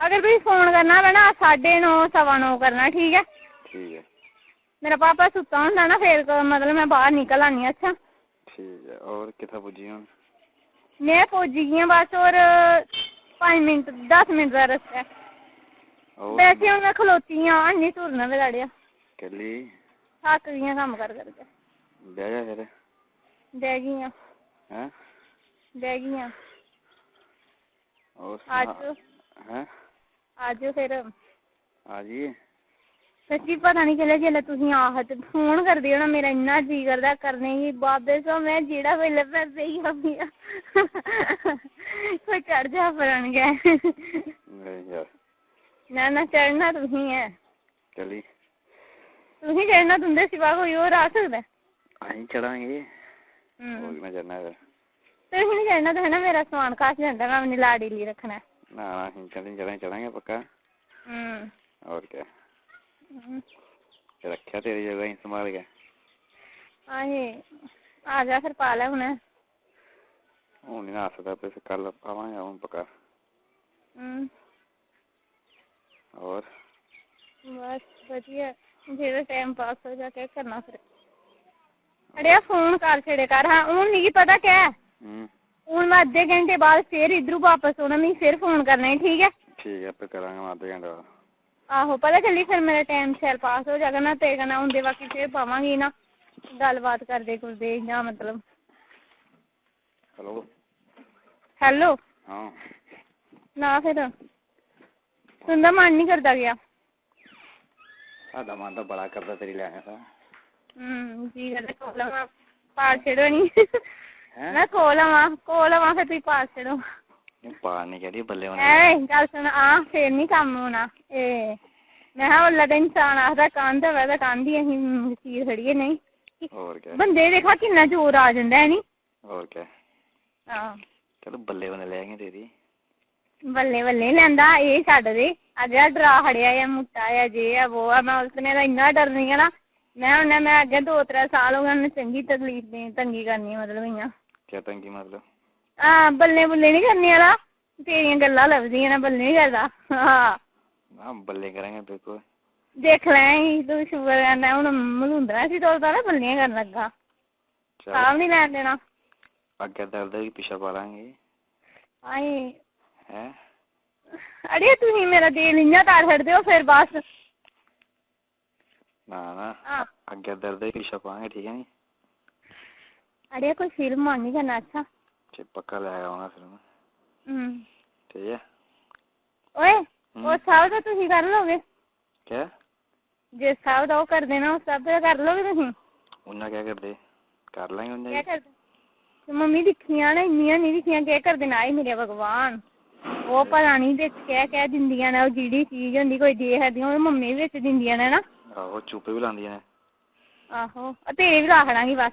ਅਗਰ ਤੁਸੀਂ ਫੋਨ ਕਰਨਾ ਵਾ ਨਾ ਸਾਢੇ ਨੌ ਸਵਾ ਨੌ ਕਰਨਾ ਠੀਕ ਹੈ? ਠੀਕ ਹੈ। ਮੇਰਾ ਪਾਪਾ ਸੁੱਤਾ ਹੁੰਦਾ ਨਾ ਫਿਰ ਕ- ਮਤਲਬ ਮੈਂ ਬਾਹਰ ਨਿਕਲ ਆਨੀ ਹਾਂ, ਅੱਛਾ? ਠੀਕ ਹੈ ਔਰ ਕਿੱਥੇ ਪੁੱਜੀ ਹੁਣ? ਮੈਂ ਪਹੁੰਚ ਗਈ ਹਾਂ ਬਸ ਹੋਰ 5 ਮਿੰਟ 10 ਮਿੰਟ ਦਾ ਰਸਤਾ ਹੈ। ਔਰ ਵੈਸੇ ਹੁਣ ਮੈਂ ਖਲੋਤੀ ਹਾਂ ਨਹੀਂ ਤੁਰਨਾ ਵੇ ਲੜਿਆ ਕੱਲੀ ਥੱਕ ਗਈ ਹਾਂ ਕੰਮ ਕਰ ਕਰਕੇ। ਬਹਿ ਜਾ ਫਿਰ। ਬਹਿ ਗਈ ਹਾਂ। ਹੈ? ਬਹਿ ਗਈ ਹਾਂ। ਔਰ ਅੱਜ? ਹੈ? ਅੱਜ ਫਿਰ। ਆ ਜੀ ਸੱਚੀ ਪਤਾ ਨਹੀਂ ਚੱਲਿਆ ਜਦੋਂ ਤੁਸੀਂ ਆਹ ਤੇ ਫੋਨ ਕਰਦੇ ਹੋ ਨਾ ਮੇਰਾ ਇੰਨਾ ਜੀ ਕਰਦਾ ਕਰਨੇ ਹੀ ਬਾਬੇ ਸੋ ਮੈਂ ਜਿਹੜਾ ਵੇਲੇ ਪੈਸੇ ਹੀ ਆਪੀ ਕੋਈ ਚੜ ਜਾ ਫਰਨ ਗਿਆ। ਨਹੀਂ ਯਾਰ। ਨਾ ਨਾ ਚੜਨਾ ਤੁਸੀਂ ਹੈ ਕੱਲੀ ਤੁਸੀਂ ਚੜਨਾ ਤੁੰਦੇ ਸਿਵਾ ਕੋਈ ਹੋਰ ਆ ਸਕਦਾ? ਅਸੀਂ ਚੜਾਂਗੇ। ਹੂੰ। ਹੋਰ ਮੈਂ ਜਾਣਾ ਫਿਰ? ਤੁਸੀਂ ਨਹੀਂ ਚੜਨਾ ਤਾਂ ਹੈ ਨਾ ਮੇਰਾ ਸਮਾਨ ਕਾਸ ਜਾਂਦਾ ਮੈਂ ਆਪਣੀ ਲਾੜੀ ਲਈ ਰੱਖਣਾ। ਨਾ ਨਾ ਅਸੀਂ ਚੱਲੇ ਚੜਾਂਗੇ ਚੜਾਂਗੇ ਪੱਕਾ ਹੂੰ ਹੋਰ ਕਿਆ ਹੂੰ। ਰੱਖਿਆ ਤੇਰੀ ਜਗ੍ਹਾ ਹੀ ਸੰਭਾਲ ਕੇ ਆਹੇ ਆ ਜਾ ਫਿਰ ਪਾ ਲੈ ਹੁਣ ਹੁਣ ਨਹੀਂ ਨਾ ਸਕਦਾ ਤੇ ਕੱਲ ਪਾਵਾਂਗੇ ਹੁਣ ਪੱਕਾ ਹੂੰ ਹੋਰ ਬਸ ਵਧੀਆ ਜਿਹੜਾ ਟਾਈਮ ਪਾਸ ਹੋ ਜਾ ਕੇ ਕਰਨਾ ਫਿਰ ਅੜਿਆ ਫੋਨ ਕਰ ਛੜੇ ਕਰ ਹਾਂ ਹੁਣ ਨਹੀਂ ਪਤਾ ਕਿਆ ਹੂੰ ਹੁਣ ਮੈਂ ਅੱਧੇ ਘੰਟੇ ਬਾਅਦ ਫਿਰ ਇਧਰੋਂ ਵਾਪਸ ਆਉਣਾ ਮੈਂ ਫਿਰ ਫੋਨ ਕਰਨਾ ਹੈ ਠੀਕ ਹੈ? ਠੀਕ ਹੈ ਆਪੇ ਕਰਾਂਗੇ ਮੈਂ ਅੱਧੇ ਘੰਟੇ ਬਾਅਦ। ਆਹੋ ਪਤਾ ਚੱਲੀ ਫਿਰ ਮੇਰਾ ਟਾਈਮ ਸੈਲ ਪਾਸ ਹੋ ਜਾਗਾ ਨਾ ਤੇ ਕਹਣਾ ਹੁੰਦੇ ਬਾਕੀ ਫਿਰ ਪਾਵਾਂਗੀ ਨਾ ਗੱਲਬਾਤ ਕਰਦੇ ਕੁਰਦੇ ਜਾਂ ਮਤਲਬ। ਹੈਲੋ? ਹੈਲੋ? ਹਾਂ। ਨਾ ਫਿਰ ਸੁਣਦਾ ਮਨ ਨਹੀਂ ਕਰਦਾ ਗਿਆ। ਸਾਡਾ ਮਨ ਤਾਂ ਬੜਾ ਕਰਦਾ ਤੇਰੀ ਲੈਣੇ ਦਾ ਹੂੰ ਜੀ ਕਰਦਾ ਕੋਲ ਪਾੜ ਛੜੋ ਨਹੀਂ ਮੈਂ ਕੋਲ ਆਵਾਂ ਕੋਲ ਆਵਾਂ ਫਿਰ ਤੁਸੀਂ ਪਾੜ ਛੜੋ ਪਾਰ ਨਹੀਂ ਬੱਲੇ ਗੱਲ ਸੁਣ ਆ ਫੇਰ ਨਹੀਂ ਕੰਮ ਹੋਣਾ। ਇਹ ਮੈਂ ਹਾਂ ਉਹ ਤਾਂ ਇਨਸਾਨ ਆਖਦਾ ਕੰਧ ਹੋਵੇ ਤਾਂ ਕੰਧ ਹੀ ਅਸੀਂ ਮਸੀਰ ਖੜੀਏ ਨਹੀਂ। ਹੋਰ ਕਿਆ। ਬੰਦੇ ਦੇਖਾ ਕਿੰਨਾ ਜ਼ੋਰ ਆ ਜਾਂਦਾ ਹੈ ਨੀ। ਹੋਰ ਕਿਆ। ਹਾਂ ਚਲੋ ਬੱਲੇ ਬਣੇ ਲੈ ਗਏ ਤੇਰੀ। ਬੱਲੇ ਬੱਲੇ ਲੈਂਦਾ ਇਹ ਛੱਡ ਦੇ। ਅੱਜ ਆ ਡਰਾ ਹੜਿਆ ਆ ਮੁੱਟਾ ਆ ਜੇ ਆ ਉਹ ਆ ਮੈਂ ਉਸਨੇ ਦਾ ਇੰਨਾ ਡਰਨੀ ਆ ਨਾ। ਮੈਂ ਹੁਣ ਮੈਂ ਅੱਗੇ ਦੋ ਤਿੰਨ ਸਾਲ ਹੋ ਗਏ ਉਹਨੂੰ ਚੰਗੀ ਤਕਲੀਫ ਦੇ ਤੰਗੀ ਕਰਨੀ ਮਤਲਬ ਇਆਂ ਆ ਬੱਲੇ ਬੁੱਲੇ ਨਹੀਂ ਕਰਨੀ ਵਾਲਾ? ਤੇਰੀਆਂ ਗੱਲਾਂ ਲੱਭਦੀਆਂ ਨਾ ਬੱਲੇ ਨਹੀਂ ਕਰਦਾ। ਹਾਂ ਨਾ ਬੱਲੇ ਕਰਾਂਗੇ ਬਿਲਕੁਲ ਦੇਖ ਲੈ ਹੀ ਤੂੰ ਸ਼ੂਗਰ ਕਰਨਾ ਹੁਣ ਮਲੂੰਦਰਾ ਸੀ ਤੋਰ ਤਾਂ ਬੱਲੀਆਂ ਕਰਨ ਲੱਗਾ। ਸਾਹ ਨਹੀਂ ਲੈਣ ਦੇਣਾ। ਅੱਗੇ ਦਰਦ ਵੀ ਪਿੱਛਾ ਪਾ ਲਾਂਗੇ। ਆਏ ਹੈ? ਅੜੇ ਤੁਸੀਂ ਮੇਰਾ ਦਿਲ ਇੰਨਾ ਤਾਰ ਛੱਡਦੇ ਹੋ ਫਿਰ ਬਸ। ਨਾ ਨਾ। ਅੱਗੇ ਦਰਦ ਵੀ ਪਿੱਛਾ ਪਾਵਾਂਗੇ ਠੀਕ ਹੈ ਨੀ ਅੜੇ ਕੋਈ ਫਿਲਮ ਆਣੀ ਕਰਨਾ ਅੱਛਾ। ਤੇ ਪੱਕਾ ਲੈ ਆਉਣਾ ਫਿਰ ਮੈਂ ਹੂੰ। ਠੀਕ ਹੈ ਓਏ ਹੂੰ। ਉਹ ਸਭ ਦਾ ਤੁਸੀਂ ਕਰ ਲੋਗੇ ਕਿਆ? ਜੇ ਸਭ ਦਾ ਉਹ ਕਰ ਦੇਣਾ ਉਹ ਸਭ ਦਾ ਕਰ ਲੋਗੇ ਤੁਸੀਂ? ਉਹਨਾਂ ਕਿਆ ਕਰਦੇ? ਕਰ ਲਾਂਗੇ ਉਹਨਾਂ ਕਿਆ ਦੀ। ਕਰਦੇ? ਤੇ ਮੰਮੀ ਦਿਖੀਆਂ ਨਾ ਇੰਨੀਆਂ ਨਹੀਂ ਦਿਖੀਆਂ ਕਿਆ ਕਰ ਦੇਣਾ ਆਏ ਮੇਰੇ ਭਗਵਾਨ। ਉਹ ਪਤਾ ਨਹੀਂ ਵਿੱਚ ਕਹਿ ਕਹਿ ਦਿੰਦੀਆਂ ਨੇ ਉਹ ਜਿਹੜੀ ਚੀਜ਼ ਹੁੰਦੀ ਕੋਈ ਦੇ ਸਕਦੀਆਂ ਉਹ ਮੰਮੀ ਵਿੱਚ ਦਿੰਦੀਆਂ ਨੇ ਨਾ। ਆਹੋ ਚੁੱਪੇ ਵੀ ਲਾਉਂਦੀਆਂ ਨੇ। ਆਹੋ ਆ ਤੇਰੇ ਵੀ ਰੱਖ ਲਾਂਗੀ ਬਸ।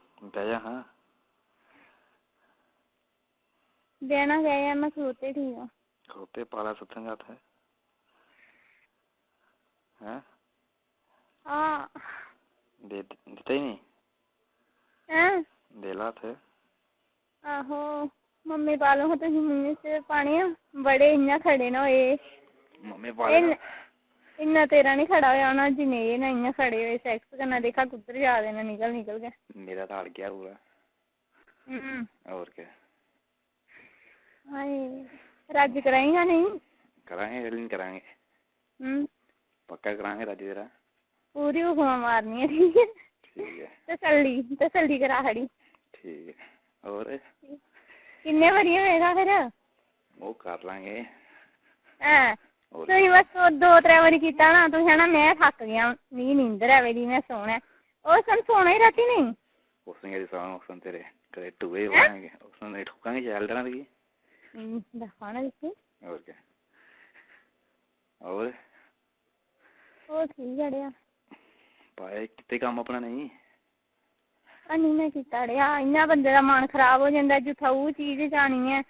ਨਾ ਬਹਿ ਜਾ ਹਾਂ ਦੇਣਾ ਗਏ ਆ ਮੈਂ ਖਲੋਤੇ ਠੀਕ ਆ ਖੋਤੇ ਪਾਲਾ ਸੁੱਥਾਂਗਾ ਹੱਥ ਹੈ ਆ ਦੇ ਦਿੱਤਾ ਹੀ ਨਹੀਂ ਹੈ ਦੇ ਲਾ ਹੱਥ ਆਹੋ ਮੰਮੀ ਪਾਲੋ ਤੁਸੀਂ ਮੂੰਹ ਸੇ ਪਾਣੀ ਆ ਬੜੇ ਇੰਨਾ ਨਾ ਇੰਨ- ਤੇਰਾ ਨਹੀਂ ਖੜਾ ਹੋਇਆ ਨਾ ਜਿਨੇ ਇਹ ਨਾ ਇੰਨਾ ਖੜੇ ਹੋਏ ਸੈਕਸ ਕਰਨਾ ਦੇਖਾ ਕੁੱਤਰ ਜਾ ਦੇਣਾ ਨਿਕਲ ਨਿਕਲ ਕੇ। ਮੇਰਾ ਤਾਂ ਅੜ ਗਿਆ ਪੂਰਾ। ਹੂੰ। ਹੋਰ ਕੀ। ਹਾਏ ਰੱਜ ਕਰਾਏਗਾ ਨਹੀਂ? ਕਰਾਂਗੇ ਜਲਦੀ ਕਰਾਂਗੇ। ਹੂੰ। ਪੱਕਾ ਕਰਾਂਗੇ ਰਾਜੀ ਤੇਰਾ। ਪੂਰੀ ਹੁਕਮਾਂ ਮਾਰਨੀਆਂ ਠੀਕ ਹੈ ਠੀਕ ਹੈ। ਤਸੱਲੀ ਤਸੱਲੀ ਕਰਾ ਖੜੀ ਠੀਕ ਹੈ। ਹੋਰ? ਕਿੰਨੇ ਵਾਰੀ ਹੋਏਗਾ ਫਿਰ? ਉਹ ਕਰ ਹੋਰ ਤੁਸੀਂ ਬਸ ਦੋ ਤਰੇ ਵਾਰੀ ਕੀਤਾ ਨਾ ਤੁਸੀਂ ਹਨਾ ਮੈਂ ਥੱਕ ਗਿਆ ਨਹੀਂ ਨੀਂਦਰ ਆਵੇ ਦੀ ਮੈਂ ਸੋਣਾ ਉਹ ਸਨ ਸੋਣਾ ਹੀ ਰਾਤੀ ਨਹੀਂ? ਉਸ ਨੇ ਸਾਹ ਉਸ ਤੇਰੇ ਕਦੇ ਟੂਏ ਵਾਂਗੇ ਉਸ ਨੇ ਠੋਕਾਂਗੇ ਚੱਲ ਦੇਣਾ ਦੀ ਦਫਾ ਨਾ ਦਿੱਤੀ ਹੋਰ ਕੀ। ਹੋਰ? ਉਹ ਕੀ ਜੜਿਆ? ਪਾਇਆ ਕਿਤੇ ਕੰਮ ਆਪਣਾ ਨਹੀਂ? ਅਨੀ ਮੈਂ ਕੀਤਾੜਿਆ ਇੰਨਾ ਬੰਦੇ ਦਾ ਮਨ ਖਰਾਬ ਹੋ ਜਾਂਦਾ ਜਿੱਥਾ ਉਹ ਚੀਜ਼ ਜਾਣੀ ਹੈ।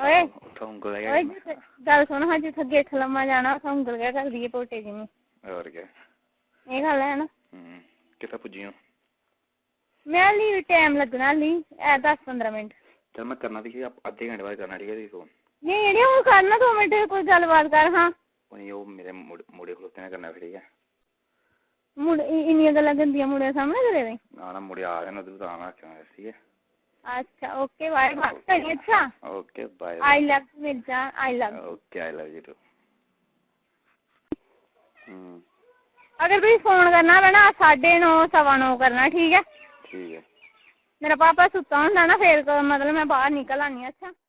ਓਏ ਉੱਥਾ ਉਂਗਲ ਲੈ ਓਏ ਜਿੱਥੇ ਗੱਲ ਸੁਣ ਹਾਂ ਜਿੱਥੇ ਗਿੱਠ ਲੰਮਾ ਜਾਣਾ ਉੱਥੇ ਉਂਗਲ ਕਿਆ ਕਰਦੀ ਹੈ ਪੋਟੇ ਜਿਵੇਂ ਹੋਰ ਕੀ ਇਹ ਗੱਲ ਹੈ ਨਾ। ਹੂੰ ਕਿੱਥੇ ਪੁੱਜੀ ਹੋ ਮੈਂ ਲਈ ਟਾਈਮ ਲੱਗਣਾ ਲਈ ਐ 10 15 ਮਿੰਟ। ਚਲ ਮੈਂ ਕਰਨਾ ਦੀ ਅੱਧੇ ਘੰਟੇ ਬਾਅਦ ਕਰਨਾ ਠੀਕ ਹੈ ਜੀ ਫੋਨ ਨਹੀਂ ਜਿਹੜੀ ਉਹ ਕਰਨਾ 2 ਮਿੰਟ ਕੋਈ ਗੱਲਬਾਤ ਕਰ ਹਾਂ। ਨਹੀਂ ਉਹ ਮੇਰੇ ਮੁੜ- ਮੁੰਡੇ ਖਲੋਤੇ ਨੇ ਕਰਨਾ ਫਿਰ ਠੀਕ ਹੈ। ਮੁੰਡੇ ਇੰਨੀਆਂ ਗੱਲਾਂ ਗੰਦੀਆਂ ਮੁੰਡਿਆਂ ਸਾਹਮਣੇ ਕਰੇ ਨਾ। ਨਾ ਮੁੰਡੇ ਆ ਰਹੇ ਨੇ ਉਧਰ ਤਾਂ ਆਣਾ ਕਿਉਂ ਠੀਕ ਹੈ। ਅੱਛਾ ਓਕੇ ਬਾਏ ਬਾਏ ਅੱਛਾ? Okay bye I love Mirza I love okay I love you too ਹੂੰ ਅਗਰ ਤੁਸੀਂ ਫੋਨ ਕਰਨਾ ਵਾ ਨਾ ਸਾਢੇ ਨੌ ਸਵਾ ਨੌ ਕਰਨਾ ਠੀਕ ਹੈ? ਠੀਕ ਹੈ। ਮੇਰਾ ਪਾਪਾ ਸੁੱਤਾ ਹੁੰਦਾ ਨਾ ਫੇਰ ਮਤਲਬ ਮੈਂ ਬਾਹਰ ਨਿਕਲ ਆਨੀ ਅੱਛਾ?